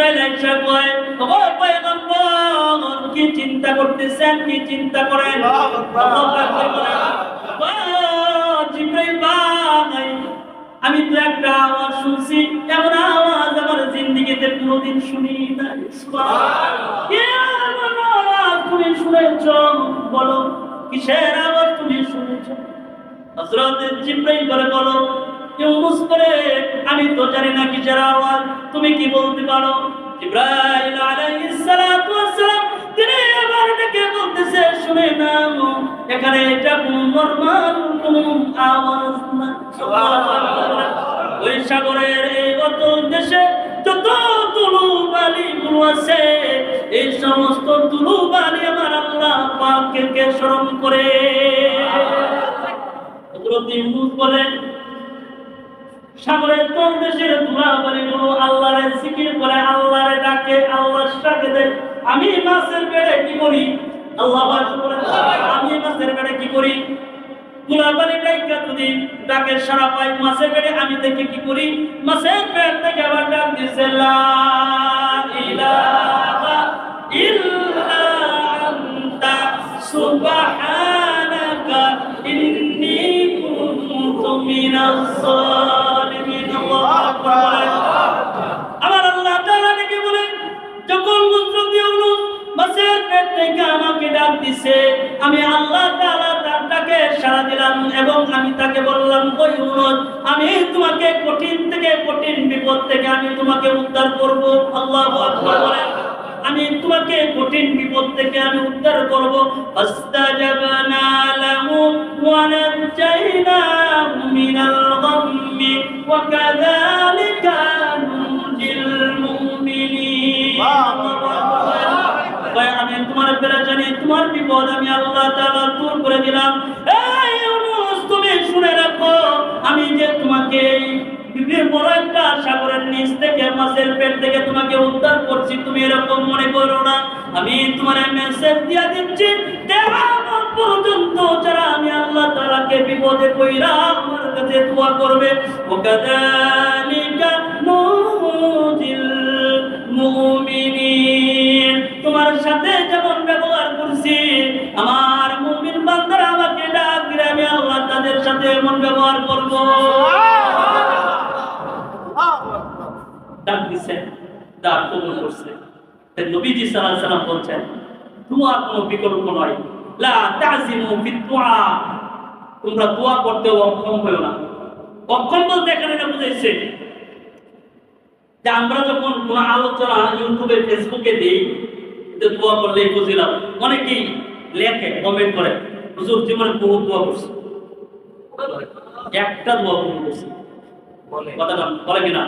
জিব্রাইল আইসা কয় ও পয়গম্বর কি চিন্তা করতেছেন কি চিন্তা করেন? জিব্রাইল ভাই আমি তো একটা আওয়াজ শুনছি এমন আওয়াজ আমার জিন্দিগিতে কোনোদিন শুনি নাই তুমি শুনেছ? বলো কিসের আওয়াজ তুমি শুনেছ? হযরত জিব্রাইল বলে বলো ইউনুস করে? আমি তো জানি না কিসের আওয়াজ। তুমি কি বলতে পারো? জিব্রাইল আলাইহিস তিনি আবার ডেকে বলতেছে, শুনে নাও, এখানে এটা কোন নরমাল আওয়াজ না। ওই সাগরের এই অতল দেশে যত তুলু বালি গুলো আছে, এই সমস্ত তুলু বালি আমার আল্লাহ পাককে স্মরণ করে? বলেন সাগরের কোন দেশের ধুলাবালি গুলো আল্লাহরে জিকির করে আল্লাহরে ডাকে, আল্লাহর সাথে দেয়। আমি মাছের বেড়ে কি করি? আল্লাহ আমি মাছের বেড়ে কি করি? যদি ডাকে মাছের আমি দেখে কি করি? মাছের পেট থেকে আমাকে ডাক দিছে, আমি আল্লাহ ডাকে সাড়া দিলাম এবং আমি তাকে বললাম ও ইউনূস, আমি তোমাকে কঠিন থেকে কঠিন বিপদ থেকে আমি তোমাকে উদ্ধার করব। আল্লাহু আমি তোমাকে কঠিন বিপদ থেকে আমি উদ্ধার করব। ফাস্তাজাবনা মিনাল গাম্মি ওয়া কাযালিকা তোমার পেরেছানি তোমার বিপদ আমি আল্লাহ তাআলা দূর করে দিলাম। এই ইউনূস, তুমি শুনে রাখো, আমি যে তোমাকে সাগরের উদ্ধার করছি, তুমি এরকম মনে করো না। আমি তোমার মেসেজ দিচ্ছি পর্যন্ত যারা আমি আল্লাহ তাআলাকে বিপদে কইরা আমার কাছে করবে ও কাদালিকা ডাক দিছে, ডাক করছে। নবীজি বলছেন, দোয়া কোনো বিকল্প নয়। তোমরা দোয়া করতে অক্ষম হও না। অক্ষম বলতে এখানে এটা যে আমরা যখন কোন আলোচনা ইউটিউবে ফেসবুকে দিই দোয়া করলে বুঝিলাম অনেকেই লেখে কমেন্ট করে, হুজুর, জীবনে বহু দোয়া করছে। একটা দোয়া করছে। কথাটা বলে কিনা?